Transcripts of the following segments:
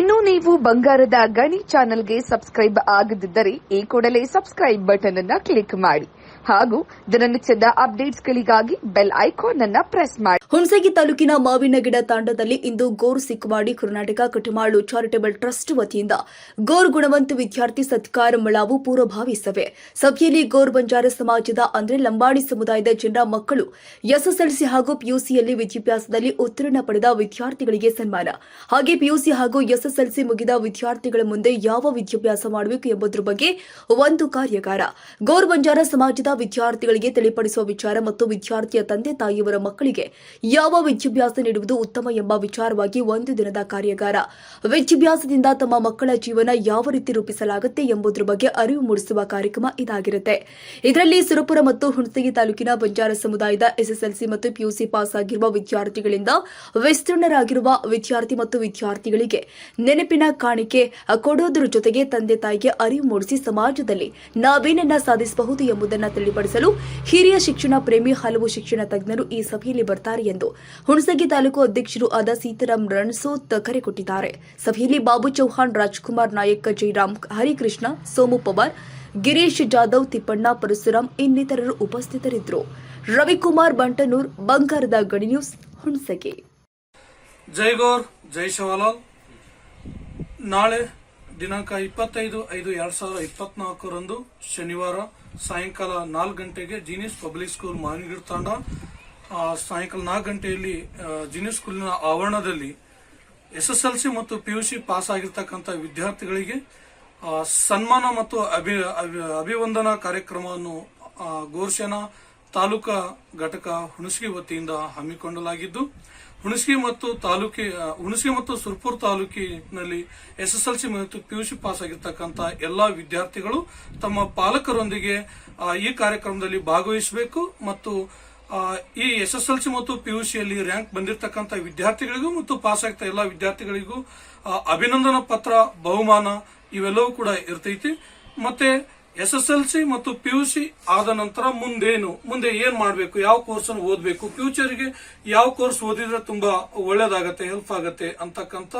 ಇನ್ನು ನೀವು ಬಂಗಾರದ ಗಣಿ ಚಾನೆಲ್ಗೆ ಸಬ್ಸ್ಕ್ರೈಬ್ ಆಗದಿದ್ದರೆ ಈ ಕೂಡಲೇ ಸಬ್ಸ್ಕ್ರೈಬ್ ಬಟನ್ ಅನ್ನ ಕ್ಲಿಕ್ ಮಾಡಿ ಹಾಗೂ ದಿನನಿತ್ಯದ ಅಪ್ಡೇಟ್ಸ್ಗಳಿಗಾಗಿ ಬೆಲ್ ಐಕಾನ್ ಅನ್ನ ಪ್ರೆಸ್ ಮಾಡಿ. ಹುಣಸಗಿ ತಾಲೂಕಿನ ಮಾವಿನ ಗಿಡ ತಾಂಡದಲ್ಲಿ ಇಂದು ಗೋರ್ ಸಿಕ್ವಾಡಿ ಕರ್ನಾಟಕ ಕಟಮಾಳು ಚಾರಿಟಬಲ್ ಟ್ರಸ್ಟ್ ವತಿಯಿಂದ ಗೋರ್ ಗುಣವಂತ ವಿದ್ಯಾರ್ಥಿ ಸತ್ಕಾರ ಮಳಾವು ಪೂರ್ವಭಾವಿ ಸಭೆ ಸಭೆಯಲ್ಲಿ ಗೋರ್ ಬಂಜಾರ ಸಮಾಜದ ಅಂದರೆ ಲಂಬಾಣಿ ಸಮುದಾಯದ ಜನರ ಮಕ್ಕಳು, ಎಸ್ಎಸ್ಎಲ್ಸಿ ಹಾಗೂ ಪಿಯುಸಿಯಲ್ಲಿ ವಿದ್ಯಾಭ್ಯಾಸದಲ್ಲಿ ಉತ್ತೀರ್ಣ ಪಡೆದ ವಿದ್ಯಾರ್ಥಿಗಳಿಗೆ ಸನ್ಮಾನ. ಹಾಗೆ ಪಿಯುಸಿ ಹಾಗೂ ಎಸ್ಎಸ್ಎಲ್ಸಿ ಮುಗಿದ ವಿದ್ಯಾರ್ಥಿಗಳ ಮುಂದೆ ಯಾವ ವಿದ್ಯಾಭ್ಯಾಸ ಮಾಡಬೇಕು ಎಂಬುದರ ಬಗ್ಗೆ ಒಂದು ಕಾರ್ಯಾಗಾರ. ಗೌರ್ ಬಂಜಾರ ಸಮಾಜದ ವಿದ್ಯಾರ್ಥಿಗಳಿಗೆ ತಿಳಿಪಡಿಸುವ ವಿಚಾರ ಮತ್ತು ವಿದ್ಯಾರ್ಥಿಯ ತಂದೆ ತಾಯಿಯವರ ಮಕ್ಕಳಿಗೆ ಯಾವ ವಿದ್ಯಾಭ್ಯಾಸ ನೀಡುವುದು ಉತ್ತಮ ಎಂಬ ವಿಚಾರವಾಗಿ ಒಂದು ದಿನದ ಕಾರ್ಯಾಗಾರ. ವಿದ್ಯಾಭ್ಯಾಸದಿಂದ ತಮ್ಮ ಮಕ್ಕಳ ಜೀವನ ಯಾವ ರೀತಿ ರೂಪಿಸಲಾಗುತ್ತೆ ಎಂಬುದರ ಬಗ್ಗೆ ಅರಿವು ಮೂಡಿಸುವ ಕಾರ್ಯಕ್ರಮ ಇದಾಗಿರುತ್ತೆ. ಇದರಲ್ಲಿ ಸುರಪುರ ಮತ್ತು ಹುಣಸಗಿ ತಾಲೂಕಿನ ಬಂಜಾರ ಸಮುದಾಯದ ಎಸ್ಎಸ್ಎಲ್ಸಿ ಮತ್ತು ಪಿಯುಸಿ ಪಾಸ್ ಆಗಿರುವ ವಿದ್ಯಾರ್ಥಿಗಳಿಂದ ವಿಸ್ತೀರ್ಣರಾಗಿರುವ ವಿದ್ಯಾರ್ಥಿ ಮತ್ತು ವಿದ್ಯಾರ್ಥಿಗಳಿಗೆ ನೆನಪಿನ ಕಾಣಿಕೆ ಕೊಡೋದ್ರ ಜೊತೆಗೆ ತಂದೆ ತಾಯಿಗೆ ಅರಿವು ಮೂಡಿಸಿ ಸಮಾಜದಲ್ಲಿ ನಾವೇನನ್ನ ಸಾಧಿಸಬಹುದು ಎಂಬುದನ್ನು ತಿಳಿಪಡಿಸಲು ಹಿರಿಯ ಶಿಕ್ಷಣ ಪ್ರೇಮಿ ಹಲವು ಶಿಕ್ಷಣ ತಜ್ಞರು ಈ ಸಭೆಯಲ್ಲಿ ಬರ್ತಾರೆ ಎಂದು ಹುಣಸಗಿ ತಾಲೂಕು ಅಧ್ಯಕ್ಷರು ಆದ ಸೀತಾರಾಮ್ ರಣಸೋತ್ ಕರೆ ಕೊಟ್ಟಿದ್ದಾರೆ. ಸಭೆಯಲ್ಲಿ ಬಾಬು ಚೌಹಾಣ್, ರಾಜ್ಕುಮಾರ್ ನಾಯಕ್, ಜೈರಾಮ್ ಹರಿಕೃಷ್ಣ, ಸೋಮು ಪವಾರ್, ಗಿರೀಶ್ ಜಾಧವ್, ತಿಪ್ಪಣ್ಣ ಪರಶುರಾಮ್ ಇನ್ನಿತರರು ಉಪಸ್ಥಿತರಿದ್ದರು. ರವಿಕುಮಾರ್ ಬಂಟನೂರ್, ಬಂಗಾರದ ಗಡಿ ನ್ಯೂಸ್, ಹುಣಸಗಿ. ಜೈ ಗೌರ್, ಜೈ ನಾಳೆ ದಿನಾಂಕ ಇಪ್ಪತ್ತೈದು ಐದು ಎರಡ್ ಸಾವಿರದ ಇಪ್ಪತ್ನಾಲ್ಕರಂದು ಶನಿವಾರ ಸಾಯಂಕಾಲ ನಾಲ್ಕು ಗಂಟೆಗೆ genius public school Managir Tanda. ಸಾಯಂಕಾಲ ನಾಲ್ಕು ಗಂಟೆಯಲ್ಲಿ ಜೀನಿಯಸ್ ಸ್ಕೂಲಿನ ಆವರಣದಲ್ಲಿ ಎಸ್ಎಸ್ಎಲ್ಸಿ ಮತ್ತು ಪಿಯುಸಿ ಪಾಸ್ ಆಗಿರ್ತಕ್ಕಂಥ ವಿದ್ಯಾರ್ಥಿಗಳಿಗೆ ಸನ್ಮಾನ ಮತ್ತು ಅಭಿ, ಅಭಿ- ಅಭಿವಂದನಾ ಕಾರ್ಯಕ್ರಮವನ್ನು ಗೋರ್ಶನ ತಾಲೂಕಾ ಘಟಕ ಹುಣಸಗಿ ವತಿಯಿಂದ ಹಮ್ಮಿಕೊಳ್ಳಲಾಗಿದ್ದು, ಹುಣಸಗಿ ಮತ್ತು ತಾಲೂಕಿ ಹುಣಸಗಿ ಮತ್ತು ಸುರ್ಪುರ್ ತಾಲೂಕಿನಲ್ಲಿ ಎಸ್ಎಸ್ಎಲ್ಸಿ ಮತ್ತು ಪಿಯುಸಿ ಪಾಸ್ ಆಗಿರ್ತಕ್ಕಂಥ ಎಲ್ಲಾ ವಿದ್ಯಾರ್ಥಿಗಳು ತಮ್ಮ ಪಾಲಕರೊಂದಿಗೆ ಈ ಕಾರ್ಯಕ್ರಮದಲ್ಲಿ ಭಾಗವಹಿಸಬೇಕು ಮತ್ತು ಈ ಎಸ್ಎಸ್ಎಲ್ಸಿ ಮತ್ತು ಪಿಯುಸಿಯಲ್ಲಿ ರ್ಯಾಂಕ್ ಬಂದಿರತಕ್ಕಂಥ ವಿದ್ಯಾರ್ಥಿಗಳಿಗೂ ಮತ್ತು ಪಾಸ್ ಆಗ್ತಾ ಎಲ್ಲ ವಿದ್ಯಾರ್ಥಿಗಳಿಗೂ ಅಭಿನಂದನಾ ಪತ್ರ, ಬಹುಮಾನ ಇವೆಲ್ಲವೂ ಕೂಡ ಇರ್ತೈತಿ. ಮತ್ತೆ ಎಸ್ಎಸ್ಎಲ್ಸಿ ಮತ್ತು ಪಿಯುಸಿ ಆದ ನಂತರ ಮುಂದೇನು, ಮುಂದೆ ಏನ್ ಮಾಡಬೇಕು, ಯಾವ ಕೋರ್ಸ್ ಅನ್ನು ಓದಬೇಕು ಫ್ಯೂಚರ್ಗೆ ಯಾವ ಕೋರ್ಸ್ ಓದಿದ್ರೆ ತುಂಬಾ ಒಳ್ಳೇದಾಗತ್ತೆ ಹೆಲ್ಪ್ ಆಗತ್ತೆ ಅಂತಕ್ಕಂಥ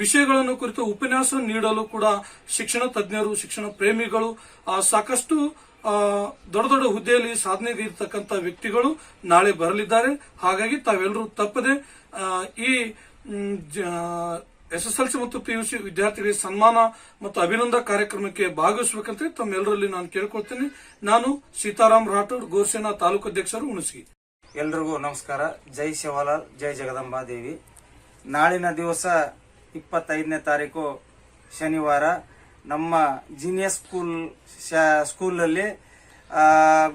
ವಿಷಯಗಳನ್ನು ಕುರಿತು ಉಪನ್ಯಾಸ ನೀಡಲು ಕೂಡ ಶಿಕ್ಷಣ ತಜ್ಞರು, ಶಿಕ್ಷಣ ಪ್ರೇಮಿಗಳು ಸಾಕಷ್ಟು ದೊಡ್ಡ ದೊಡ್ಡ ಹುದ್ದೆಯಲ್ಲಿ ಸಾಧನೆಗಿರ್ತಕ್ಕಂಥ ವ್ಯಕ್ತಿಗಳು ನಾಳೆ ಬರಲಿದ್ದಾರೆ. ಹಾಗಾಗಿ ತಾವೆಲ್ಲರೂ ತಪ್ಪದೆ ಈ ಎಸ್ಎಸ್ಎಲ್ಸಿ ಮತ್ತು ಪಿಯುಸಿ ವಿದ್ಯಾರ್ಥಿಗಳಿಗೆ ಸನ್ಮಾನ ಮತ್ತು ಅಭಿನಂದನಾ ಕಾರ್ಯಕ್ರಮಕ್ಕೆ ಭಾಗವಹಿಸಬೇಕಂತ ತಮ್ಮೆಲ್ಲರಲ್ಲಿ ನಾನು ಕೇಳ್ಕೊಳ್ತೇನೆ. ನಾನು ಸೀತಾರಾಮ್ ರಾಠೋಡ್, ಗೋರ್ಸೇನಾ ತಾಲೂಕು ಅಧ್ಯಕ್ಷರು ಉಣಸಿ ಎಲ್ರಿಗೂ ನಮಸ್ಕಾರ. ಜೈ ಶಿವಲಾಲ್, ಜೈ ಜಗದಂಬಾ ದೇವಿ. ನಾಳಿನ ದಿವಸ ಇಪ್ಪತ್ತೈದನೇ ತಾರೀಕು ಶನಿವಾರ ನಮ್ಮ ಜೀನಿಯಸ್ ಸ್ಕೂಲ್ ಸ್ಕೂಲಲ್ಲಿ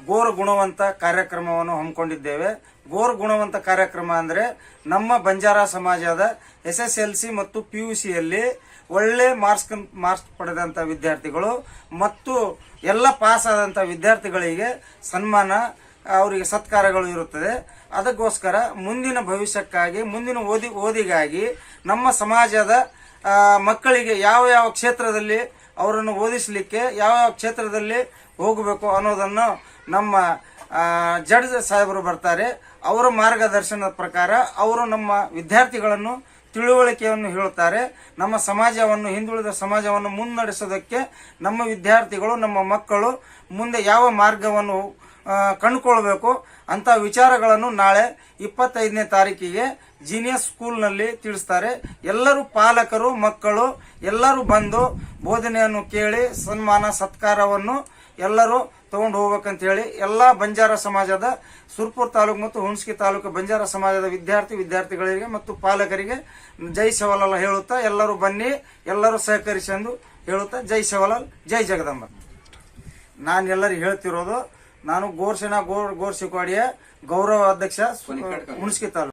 ಗೋರ್ ಗುಣವಂತ ಕಾರ್ಯಕ್ರಮವನ್ನು ಹಮ್ಮಿಕೊಂಡಿದ್ದೇವೆ. ಗೋರ್ ಗುಣವಂತ ಕಾರ್ಯಕ್ರಮ ಅಂದ್ರೆ ನಮ್ಮ ಬಂಜಾರ ಸಮಾಜದ ಎಸ್ ಎಸ್ ಎಲ್ ಸಿ ಮತ್ತು ಪಿ ಯು ಸಿಯಲ್ಲಿ ಒಳ್ಳೆ ಮಾರ್ಕ್ಸ್ ಮಾರ್ಕ್ಸ್ ಪಡೆದಂತ ವಿದ್ಯಾರ್ಥಿಗಳು ಮತ್ತು ಎಲ್ಲ ಪಾಸ್ ಆದಂತ ವಿದ್ಯಾರ್ಥಿಗಳಿಗೆ ಸನ್ಮಾನ, ಅವರಿಗೆ ಸತ್ಕಾರಗಳು ಇರುತ್ತದೆ. ಅದಕ್ಕೋಸ್ಕರ ಮುಂದಿನ ಭವಿಷ್ಯಕ್ಕಾಗಿ, ಮುಂದಿನ ಓದಿ, ಓದಿಗಾಗಿ ನಮ್ಮ ಸಮಾಜದ ಮಕ್ಕಳಿಗೆ ಯಾವ ಯಾವ ಕ್ಷೇತ್ರದಲ್ಲಿ ಅವರನ್ನು ಓದಿಸಲಿಕ್ಕೆ ಯಾವ ಯಾವ ಕ್ಷೇತ್ರದಲ್ಲಿ ಹೋಗಬೇಕು ಅನ್ನೋದನ್ನು ನಮ್ಮ ಜಡ್ಜ್ ಸಾಹೇಬರು ಬರ್ತಾರೆ. ಅವರ ಮಾರ್ಗದರ್ಶನದ ಪ್ರಕಾರ ಅವರು ನಮ್ಮ ವಿದ್ಯಾರ್ಥಿಗಳನ್ನು ತಿಳುವಳಿಕೆಯನ್ನು ಹೇಳುತ್ತಾರೆ ನಮ್ಮ ಸಮಾಜವನ್ನು, ಹಿಂದುಳಿದ ಸಮಾಜವನ್ನು ಮುನ್ನಡೆಸೋದಕ್ಕೆ ನಮ್ಮ ವಿದ್ಯಾರ್ಥಿಗಳು, ನಮ್ಮ ಮಕ್ಕಳು ಮುಂದೆ ಯಾವ ಮಾರ್ಗವನ್ನು ಕಂಡುಕೊಳ್ಬೇಕು ಅಂತ ವಿಚಾರಗಳನ್ನು ನಾಳೆ ಇಪ್ಪತ್ತೈದನೇ ತಾರೀಕಿಗೆ ಜೀನಿಯಸ್ ಸ್ಕೂಲ್ನಲ್ಲಿ ತಿಳಿಸ್ತಾರೆ. ಎಲ್ಲರೂ ಪಾಲಕರು, ಮಕ್ಕಳು ಎಲ್ಲರೂ ಬಂದು ಬೋಧನೆಯನ್ನು ಕೇಳಿ ಸನ್ಮಾನ ಸತ್ಕಾರವನ್ನು ಎಲ್ಲರೂ ತಗೊಂಡು ಹೋಗ್ಬೇಕಂತ ಹೇಳಿ ಎಲ್ಲ ಬಂಜಾರ ಸಮಾಜದ ಸುರ್ಪುರ್ ತಾಲೂಕು ಮತ್ತು ಹುಣಸ್ಕಿ ತಾಲೂಕು ಬಂಜಾರ ಸಮಾಜದ ವಿದ್ಯಾರ್ಥಿ ವಿದ್ಯಾರ್ಥಿಗಳಿಗೆ ಮತ್ತು ಪಾಲಕರಿಗೆ ಜೈ ಸವಾಲಲ್ಲ ಹೇಳುತ್ತಾ ಎಲ್ಲರೂ ಬನ್ನಿ ಎಲ್ಲರೂ ಸಹಕರಿಸಿ ಎಂದು ಹೇಳುತ್ತಾ ಜೈ ಸವಾಲಲ್ ಜೈ ಜಗದಂಬ. ನಾನು ಎಲ್ಲರಿಗೆ ಹೇಳ್ತಿರೋದು ನಾನು ಗೋರ್ಸೇನಾ ಗೋರ್ ಗೋರ್ಸಿಕ್ವಾಡಿಯ ಗೌರವ ಅಧ್ಯಕ್ಷ ಹುಣಸ್ಕಿ ತಾಲೂಕು.